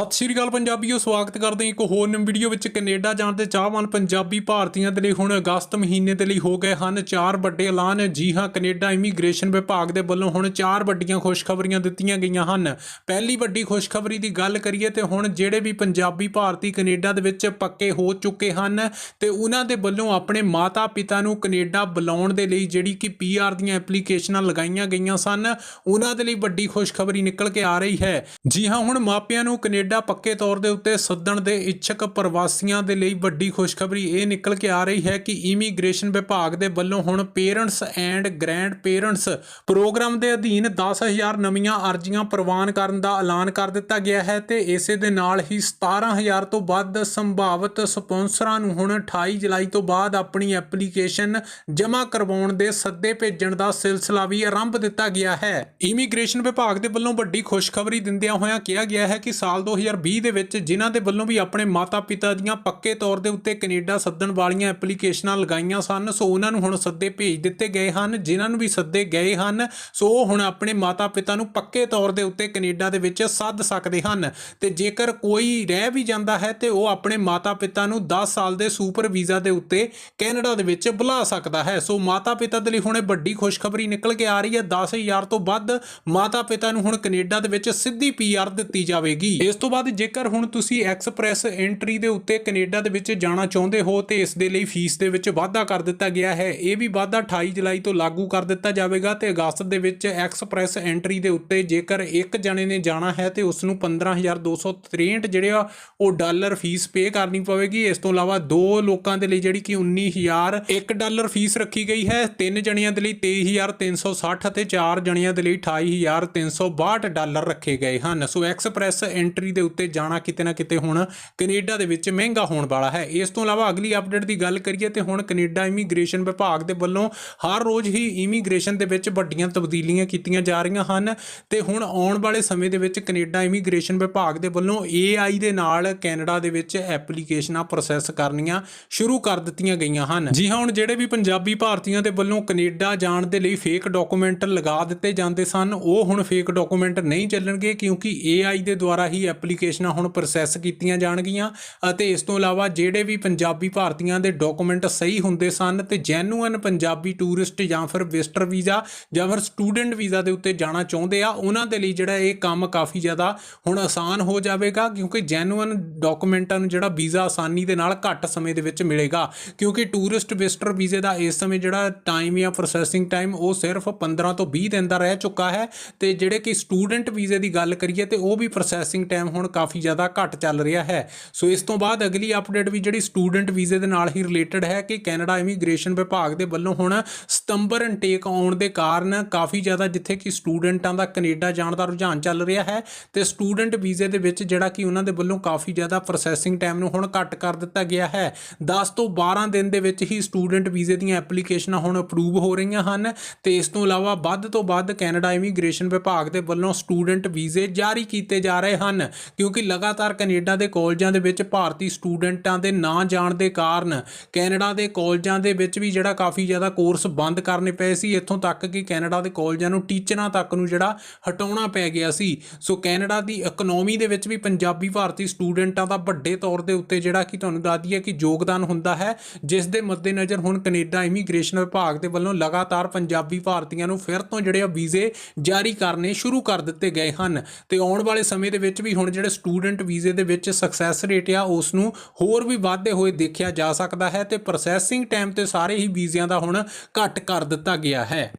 ਸਤਿ ਸ਼੍ਰੀ ਅਕਾਲ ਪੰਜਾਬੀਓ, ਸਵਾਗਤ ਕਰਦੇ ਹਾਂ ਇੱਕ ਹੋਰ ਨਵੀਂ ਵੀਡੀਓ ਵਿੱਚ। ਕੈਨੇਡਾ ਜਾਣ ਦੇ ਚਾਹਵਾਨ ਪੰਜਾਬੀ ਭਾਰਤੀਆਂ ਦੇ ਲਈ ਹੁਣ ਅਗਸਤ ਮਹੀਨੇ ਦੇ ਲਈ ਹੋ ਗਏ ਹਨ ਚਾਰ ਵੱਡੇ ਐਲਾਨ। ਜੀ ਹਾਂ, ਕੈਨੇਡਾ ਇਮੀਗ੍ਰੇਸ਼ਨ ਵਿਭਾਗ ਦੇ ਵੱਲੋਂ ਹੁਣ ਚਾਰ ਵੱਡੀਆਂ ਖੁਸ਼ਖਬਰੀਆਂ ਦਿੱਤੀਆਂ ਗਈਆਂ ਹਨ। ਪਹਿਲੀ ਵੱਡੀ ਖੁਸ਼ਖਬਰੀ ਦੀ ਗੱਲ ਕਰੀਏ ਤੇ ਹੁਣ ਜਿਹੜੇ ਵੀ ਪੰਜਾਬੀ ਭਾਰਤੀ ਕੈਨੇਡਾ ਦੇ ਵਿੱਚ ਪੱਕੇ ਹੋ ਚੁੱਕੇ ਹਨ ਤੇ ਉਹਨਾਂ ਦੇ ਵੱਲੋਂ ਆਪਣੇ ਮਾਤਾ ਪਿਤਾ ਨੂੰ ਕੈਨੇਡਾ ਬੁਲਾਉਣ ਦੇ ਲਈ ਜਿਹੜੀ ਕਿ ਪੀਆਰ ਦੀਆਂ ਐਪਲੀਕੇਸ਼ਨਾਂ ਲਗਾਈਆਂ ਗਈਆਂ ਸਨ, ਉਹਨਾਂ ਦੇ ਲਈ ਵੱਡੀ ਖੁਸ਼ਖਬਰੀ ਨਿਕਲ ਕੇ ਆ ਰਹੀ ਹੈ। ਜੀ ਹਾਂ, ਹੁਣ ਮਾਪਿਆਂ ਨੂੰ ਕੈਨੇਡਾ ਪੱਕੇ ਤੌਰ ਦੇ ਉੱਤੇ ਸੱਦਣ ਦੇ ਇੱਛਕ ਪ੍ਰਵਾਸੀਆਂ ਦੇ ਲਈ ਵੱਡੀ ਖੁਸ਼ਖਬਰੀ ਇਹ ਨਿਕਲ ਕੇ ਆ ਰਹੀ ਹੈ ਕਿ ਇਮੀਗ੍ਰੇਸ਼ਨ ਵਿਭਾਗ ਦੇ ਵੱਲੋਂ ਹੁਣ parents and grandparents programme ਦੇ ਅਧੀਨ 10000 ਨਵੀਆਂ ਅਰਜ਼ੀਆਂ ਪ੍ਰਵਾਨ ਕਰਨ ਦਾ ਐਲਾਨ ਕਰ ਦਿੱਤਾ ਗਿਆ ਹੈ ਤੇ ਇਸੇ ਦੇ ਨਾਲ ਹੀ 17000 ਤੋਂ ਵੱਧ ਸੰਭਾਵਿਤ ਸਪਾਂਸਰਾਂ ਨੂੰ ਹੁਣ 28 ਜੁਲਾਈ ਤੋਂ ਬਾਅਦ ਆਪਣੀ ਐਪਲੀਕੇਸ਼ਨ ਜਮ੍ਹਾਂ ਕਰਵਾਉਣ ਦੇ ਸੱਦੇ ਭੇਜਣ ਦਾ ਸਿਲਸਿਲਾ ਵੀ ਆਰੰਭ ਦਿੱਤਾ ਗਿਆ ਹੈ। ਇਮੀਗ੍ਰੇਸ਼ਨ ਵਿਭਾਗ ਦੇ ਵੱਲੋਂ ਵੱਡੀ ਖੁਸ਼ਖਬਰੀ ਦਿੰਦਿਆਂ ਹੋਇਆਂ ਕਿਹਾ ਗਿਆ ਹੈ ਕਿ ਸਾਲ 2020 ਦੇ ਵਿੱਚ ਜਿਨ੍ਹਾਂ ਦੇ ਵੱਲੋਂ ਵੀ ਆਪਣੇ ਮਾਤਾ-ਪਿਤਾ ਦੀਆਂ ਪੱਕੇ ਤੌਰ ਦੇ ਉੱਤੇ ਕੈਨੇਡਾ ਸੱਦਣ ਵਾਲੀਆਂ ਐਪਲੀਕੇਸ਼ਨਾਂ ਲਗਾਈਆਂ ਸਨ, ਸੋ ਉਹਨਾਂ ਨੂੰ ਹੁਣ ਸੱਦੇ ਭੇਜ ਦਿੱਤੇ ਗਏ ਹਨ, ਜਿਨ੍ਹਾਂ ਨੂੰ ਵੀ ਸੱਦੇ ਗਏ ਹਨ, ਸੋ ਉਹ ਹੁਣ ਆਪਣੇ ਮਾਤਾ-ਪਿਤਾ ਨੂੰ ਪੱਕੇ ਤੌਰ ਦੇ ਉੱਤੇ ਕੈਨੇਡਾ ਦੇ ਵਿੱਚ ਸੱਦ ਸਕਦੇ ਹਨ। ਤੇ ਜੇਕਰ ਕੋਈ ਰਹਿ ਵੀ ਜਾਂਦਾ ਹੈ ਤੇ ਉਹ ਆਪਣੇ ਮਾਤਾ-ਪਿਤਾ ਨੂੰ 10 ਸਾਲ ਦੇ ਸੁਪਰ ਵੀਜ਼ਾ ਦੇ ਉੱਤੇ ਕੈਨੇਡਾ ਦੇ ਵਿੱਚ ਬੁਲਾ ਸਕਦਾ ਹੈ। ਸੋ ਮਾਤਾ-ਪਿਤਾ ਦੇ ਲਈ ਹੁਣ ਇਹ ਵੱਡੀ ਖੁਸ਼ਖਬਰੀ ਨਿਕਲ ਕੇ ਆ ਰਹੀ ਹੈ। 10000 ਤੋਂ ਵੱਧ ਮਾਤਾ-ਪਿਤਾ ਨੂੰ ਹੁਣ ਕੈਨੇਡਾ ਦੇ ਵਿੱਚ ਸਿੱਧੀ ਪੀਆਰ ਦਿੱਤੀ ਜਾਵੇਗੀ। ਇਸ ਤੋਂ ਬਾਅਦ ਜੇਕਰ ਹੁਣ ਤੁਸੀਂ ਐਕਸਪ੍ਰੈਸ ਐਂਟਰੀ ਦੇ ਉੱਤੇ ਕੈਨੇਡਾ ਦੇ ਵਿੱਚ ਜਾਣਾ ਚਾਹੁੰਦੇ ਹੋ ਤੇ ਇਸ ਦੇ ਲਈ ਫੀਸ ਦੇ ਵਿੱਚ ਵਾਧਾ ਕਰ ਦਿੱਤਾ ਗਿਆ ਹੈ, ਇਹ ਵੀ ਵਾਧਾ 28 ਜੁਲਾਈ ਤੋਂ ਲਾਗੂ ਕਰ ਦਿੱਤਾ ਜਾਵੇਗਾ ਤੇ ਅਗਸਤ ਦੇ ਵਿੱਚ ਐਕਸਪ੍ਰੈਸ ਐਂਟਰੀ ਦੇ ਉੱਤੇ ਜੇਕਰ ਇੱਕ ਜਣੇ ਨੇ ਜਾਣਾ ਹੈ ਤੇ ਉਸ ਨੂੰ 15263 ਜਿਹੜੇ ਆ, ਉਹ ਡਾਲਰ ਫੀਸ ਪੇ ਕਰਨੀ ਪਵੇਗੀ। ਇਸ ਤੋਂ ਇਲਾਵਾ ਦੋ ਲੋਕਾਂ ਦੇ ਲਈ ਜਿਹੜੀ ਕਿ 19000 1 ਡਾਲਰ ਫੀਸ ਰੱਖੀ ਗਈ ਹੈ, ਤਿੰਨ ਜਣਿਆਂ ਦੇ ਲਈ 23360 ਅਤੇ ਚਾਰ ਜਣਿਆਂ ਦੇ ਲਈ 28362 ਡਾਲਰ ਰੱਖੇ ਗਏ ਹਨ। ਸੋ ਐਕਸਪ੍ਰੈਸ ਐਂਟਰੀ ਦੇ ਉੱਤੇ ਜਾਣਾ ਕਿਤੇ ਨਾ ਕਿਤੇ ਹੁਣ ਕੈਨੇਡਾ ਦੇ ਵਿੱਚ ਮਹਿੰਗਾ ਹੋਣ ਵਾਲਾ ਹੈ। ਇਸ ਤੋਂ ਇਲਾਵਾ ਅਗਲੀ ਅਪਡੇਟ ਦੀ ਗੱਲ ਕਰੀਏ ਤੇ ਹੁਣ ਕੈਨੇਡਾ ਇਮੀਗ੍ਰੇਸ਼ਨ ਵਿਭਾਗ ਦੇ ਵੱਲੋਂ ਹਰ ਰੋਜ਼ ਹੀ ਇਮੀਗ੍ਰੇਸ਼ਨ ਦੇ ਵਿੱਚ ਵੱਡੀਆਂ ਤਬਦੀਲੀਆਂ ਕੀਤੀਆਂ ਜਾ ਰਹੀਆਂ ਹਨ ਤੇ ਹੁਣ ਆਉਣ ਵਾਲੇ ਸਮੇਂ ਦੇ ਵਿੱਚ ਕੈਨੇਡਾ ਇਮੀਗ੍ਰੇਸ਼ਨ ਵਿਭਾਗ ਦੇ ਵੱਲੋਂ AI ਦੇ ਨਾਲ ਕੈਨੇਡਾ ਦੇ ਵਿੱਚ ਐਪਲੀਕੇਸ਼ਨਾਂ ਪ੍ਰੋਸੈਸ ਕਰਨੀਆਂ ਸ਼ੁਰੂ ਕਰ ਦਿੱਤੀਆਂ ਗਈਆਂ ਹਨ। ਜੀ ਹਾਂ, ਹੁਣ ਜਿਹੜੇ ਵੀ ਪੰਜਾਬੀ ਭਾਰਤੀਆਂ ਦੇ ਵੱਲੋਂ ਕੈਨੇਡਾ ਜਾਣ ਦੇ ਲਈ ਫੇਕ ਡਾਕੂਮੈਂਟ ਲਗਾ ਦਿੱਤੇ ਜਾਂਦੇ ਸਨ, ਉਹ ਹੁਣ ਫੇਕ ਡਾਕੂਮੈਂਟ ਨਹੀਂ ਚੱਲਣਗੇ ਕਿਉਂਕਿ AI ਦੇ ਦੁਆਰਾ ਹੀ ਐਪਲੀਕੇਸ਼ਨਾਂ ਹੁਣ ਪ੍ਰੋਸੈਸ ਕੀਤੀਆਂ ਜਾਣਗੀਆਂ ਅਤੇ ਇਸ ਤੋਂ ਇਲਾਵਾ ਜਿਹੜੇ ਵੀ ਪੰਜਾਬੀ ਭਾਰਤੀਆਂ ਦੇ ਡਾਕੂਮੈਂਟ ਸਹੀ ਹੁੰਦੇ ਸਨ ਤੇ ਜੈਨੂਅਨ ਪੰਜਾਬੀ ਟੂਰਿਸਟ ਜਾਂ ਫਿਰ ਵਿਜ਼ਟਰ ਵੀਜ਼ਾ ਜਾਂ ਫਿਰ ਸਟੂਡੈਂਟ ਵੀਜ਼ਾ ਦੇ ਉੱਤੇ ਜਾਣਾ ਚਾਹੁੰਦੇ ਆ, ਉਹਨਾਂ ਦੇ ਲਈ ਜਿਹੜਾ ਇਹ ਕੰਮ ਕਾਫੀ ਜ਼ਿਆਦਾ ਹੁਣ ਆਸਾਨ ਹੋ ਜਾਵੇਗਾ ਕਿਉਂਕਿ ਜੈਨੂਅਨ ਡਾਕੂਮੈਂਟਾਂ ਨੂੰ ਜਿਹੜਾ ਵੀਜ਼ਾ ਆਸਾਨੀ ਦੇ ਨਾਲ ਘੱਟ ਸਮੇਂ ਦੇ ਵਿੱਚ ਮਿਲੇਗਾ ਕਿਉਂਕਿ ਟੂਰਿਸਟ ਵਿਜ਼ਟਰ ਵੀਜ਼ੇ ਦਾ ਇਸ ਸਮੇਂ ਜਿਹੜਾ ਟਾਈਮ ਜਾਂ ਪ੍ਰੋਸੈਸਿੰਗ ਟਾਈਮ ਉਹ ਸਿਰਫ 15 ਤੋਂ 20 ਦਿਨ ਦਾ ਰਹਿ ਚੁੱਕਾ ਹੈ ਤੇ ਜਿਹੜੇ ਕਿ ਸਟੂਡੈਂਟ ਵੀਜ਼ੇ ਦੀ ਗੱਲ ਕਰੀਏ ਤੇ ਉਹ ਵੀ ਪ੍ਰੋਸੈਸਿੰਗ ਟਾਈਮ ਹੁਣ ਕਾਫੀ ਜ਼ਿਆਦਾ ਘੱਟ ਚੱਲ ਰਿਹਾ ਹੈ। ਸੋ ਇਸ ਤੋਂ ਬਾਅਦ ਅਗਲੀ ਅਪਡੇਟ ਵੀ ਜਿਹੜੀ ਸਟੂਡੈਂਟ ਵੀਜ਼ੇ ਦੇ ਨਾਲ ਹੀ ਰਿਲੇਟਡ ਹੈ ਕਿ ਕੈਨੇਡਾ ਇਮੀਗ੍ਰੇਸ਼ਨ ਵਿਭਾਗ ਦੇ ਵੱਲੋਂ ਹੁਣ ਸਤੰਬਰ ਇਨਟੇਕ ਆਉਣ ਦੇ ਕਾਰਨ ਕਾਫੀ ਜ਼ਿਆਦਾ ਜਿੱਥੇ ਕਿ ਸਟੂਡੈਂਟਾਂ ਦਾ ਕੈਨੇਡਾ ਜਾਣ ਦਾ ਰੁਝਾਨ ਚੱਲ ਰਿਹਾ ਹੈ ਤੇ ਸਟੂਡੈਂਟ ਵੀਜ਼ੇ ਦੇ ਵਿੱਚ ਜਿਹੜਾ ਕਿ ਉਹਨਾਂ ਦੇ ਵੱਲੋਂ ਕਾਫੀ ਜ਼ਿਆਦਾ ਪ੍ਰੋਸੈਸਿੰਗ ਟਾਈਮ ਨੂੰ ਹੁਣ ਘੱਟ ਕਰ ਦਿੱਤਾ ਗਿਆ ਹੈ। 10 ਤੋਂ 12 ਦਿਨ ਦੇ ਵਿੱਚ ਹੀ ਸਟੂਡੈਂਟ ਵੀਜ਼ੇ ਦੀਆਂ ਐਪਲੀਕੇਸ਼ਨਾਂ ਹੁਣ ਅਪਰੂਵ ਹੋ ਰਹੀਆਂ ਹਨ ਤੇ ਇਸ ਤੋਂ ਇਲਾਵਾ ਵੱਧ ਤੋਂ ਵੱਧ ਕੈਨੇਡਾ ਇਮੀਗ੍ਰੇਸ਼ਨ ਵਿਭਾਗ ਦੇ ਵੱਲੋਂ ਸਟੂਡੈਂਟ ਵੀਜ਼ੇ ਜਾਰੀ ਕੀਤੇ ਜਾ ਰਹੇ ਹਨ। ਕਿਉਂਕਿ ਲਗਾਤਾਰ ਕੈਨੇਡਾ ਦੇ ਕਾਲਜਾਂ ਦੇ ਵਿੱਚ ਭਾਰਤੀ ਸਟੂਡੈਂਟਾਂ ਦੇ ਨਾ ਜਾਣ ਦੇ ਕਾਰਨ ਕੈਨੇਡਾ ਦੇ ਕਾਲਜਾਂ ਦੇ ਵਿੱਚ ਵੀ ਜਿਹੜਾ ਕਾਫੀ ਜ਼ਿਆਦਾ ਕੋਰਸ ਬੰਦ ਕਰਨੇ ਪਏ ਸੀ, ਇੱਥੋਂ ਤੱਕ ਕਿ ਕੈਨੇਡਾ ਦੇ ਕਾਲਜਾਂ ਨੂੰ ਟੀਚਰਾਂ ਤੱਕ ਨੂੰ ਜਿਹੜਾ ਹਟਾਉਣਾ ਪੈ ਗਿਆ ਸੀ। ਸੋ ਕੈਨੇਡਾ ਦੀ ਇਕਨੋਮੀ ਦੇ ਵਿੱਚ ਵੀ ਪੰਜਾਬੀ ਭਾਰਤੀ ਸਟੂਡੈਂਟਾਂ ਦਾ ਵੱਡੇ ਤੌਰ ਦੇ ਉੱਤੇ ਜਿਹੜਾ ਕਿ ਤੁਹਾਨੂੰ ਦੱਸ ਦਈਏ ਕਿ ਯੋਗਦਾਨ ਹੁੰਦਾ ਹੈ, ਜਿਸ ਦੇ ਮੱਦੇਨਜ਼ਰ ਹੁਣ ਕੈਨੇਡਾ ਇਮੀਗ੍ਰੇਸ਼ਨ ਵਿਭਾਗ ਦੇ ਵੱਲੋਂ ਲਗਾਤਾਰ ਪੰਜਾਬੀ ਭਾਰਤੀਆਂ ਨੂੰ ਫਿਰ ਤੋਂ ਜਿਹੜੇ ਆ ਵੀਜ਼ੇ ਜਾਰੀ ਕਰਨੇ ਸ਼ੁਰੂ ਕਰ ਦਿੱਤੇ ਗਏ ਹਨ। ਤੇ ਆਉਣ ਵਾਲੇ ਸਮੇਂ ਦੇ ਵਿੱਚ ਵੀ ਹੁਣ ਹੁਣ ਜਿਹੜੇ ਸਟੂਡੈਂਟ ਵੀਜ਼ੇ ਦੇ ਵਿੱਚ ਸਕਸੈਸ ਰੇਟ ਆ ਉਸ ਨੂੰ ਹੋਰ ਵੀ ਵਾਧੇ ਹੋਏ ਦੇਖਿਆ ਜਾ ਸਕਦਾ ਹੈ ਤੇ ਪ੍ਰੋਸੈਸਿੰਗ ਟਾਈਮ ਤੇ ਸਾਰੇ ਹੀ ਵੀਜ਼ਿਆਂ ਦਾ ਹੁਣ ਘੱਟ ਕਰ ਦਿੱਤਾ ਗਿਆ ਹੈ।